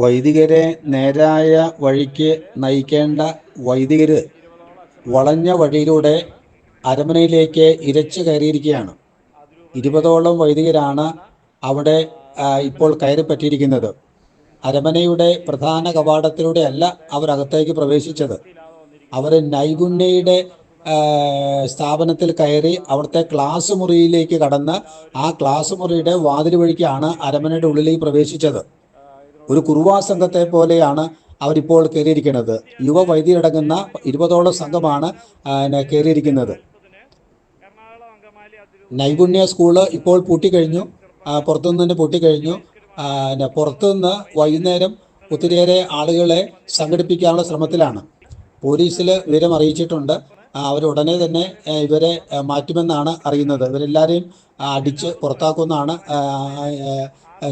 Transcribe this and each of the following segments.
വൈദികരെ നേരായ വഴിക്ക് നയിക്കേണ്ട വൈദികർ വളഞ്ഞ വഴിയിലൂടെ അരമനയിലേക്ക് ഇരച്ചു കയറിയിരിക്കുകയാണ്. ഇരുപതോളം വൈദികരാണ് അവിടെ ഇപ്പോൾ കയറി പറ്റിയിരിക്കുന്നത് അരമനയുടെ പ്രധാന കവാടത്തിലൂടെയല്ല അവർ അകത്തേക്ക് പ്രവേശിച്ചത്. അവർ നൈഗുണ്യയുടെ സ്ഥാപനത്തിൽ കയറി അവിടുത്തെ ക്ലാസ് മുറിയിലേക്ക് കടന്ന് ആ ക്ലാസ് മുറിയുടെ വാതിൽ വഴിക്കാണ് അരമനയുടെ ഉള്ളിലേക്ക് പ്രവേശിച്ചത്. ഒരു കുറുവാ സംഘത്തെ പോലെയാണ് അവരിപ്പോൾ കയറിയിരിക്കുന്നത്. യുവ വൈദ്യരടങ്ങുന്ന ഇരുപതോളം സംഘമാണ് കയറിയിരിക്കുന്നത്. നൈപുണ്യ സ്കൂൾ ഇപ്പോൾ പൂട്ടിക്കഴിഞ്ഞു. പുറത്തുനിന്ന് തന്നെ പൂട്ടിക്കഴിഞ്ഞു. പുറത്തുനിന്ന് വൈകുന്നേരം ഒത്തിരിയേറെ ആളുകളെ സംഘടിപ്പിക്കാനുള്ള ശ്രമത്തിലാണ്. പോലീസിൽ വിവരം അറിയിച്ചിട്ടുണ്ട്. അവരുടനെ തന്നെ ഇവരെ മാറ്റുമെന്നാണ് അറിയുന്നത്. ഇവരെല്ലാവരെയും അടിച്ച് പുറത്താക്കുമെന്നാണ്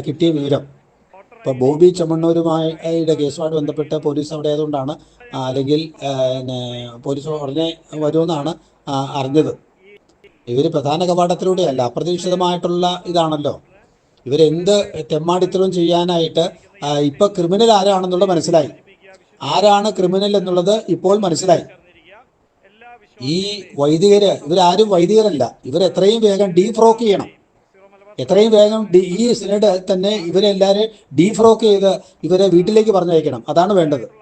കിട്ടിയ വിവരം. ഇപ്പോൾ ബോബി ചെമ്മണ്ണൂരുമായുടെ കേസുമായിട്ട് ബന്ധപ്പെട്ട് പോലീസ് അവിടെ ആയതുകൊണ്ടാണ് അല്ലെങ്കിൽ പോലീസ് ഉടനെ വരുമെന്നാണ് അറിഞ്ഞത്. ഇവർ പ്രധാന കവാടത്തിലൂടെയല്ല അപ്രതീക്ഷിതമായിട്ടുള്ള ഇതാണല്ലോ. ഇവരെന്ത് തെമ്മാടിത്തരവും ചെയ്യാനായിട്ട് ഇപ്പൊ ക്രിമിനൽ ആരാണെന്നുള്ളത് മനസ്സിലായി. ആരാണ് ക്രിമിനൽ എന്നുള്ളത് ഇപ്പോൾ മനസ്സിലായി. ഈ വൈദികര് ഇവരാരും വൈദികരല്ല. ഇവരെത്രയും വേഗം ഡീഫ്രോക്ക് ചെയ്യണം. എത്രയും വേഗം ഈ സിനഡ് തന്നെ ഇവരെല്ലാവരും ഡീഫ്രോക്ക് ചെയ്ത് ഇവരെ വീട്ടിലേക്ക് പറഞ്ഞയക്കണം. അതാണ് വേണ്ടത്.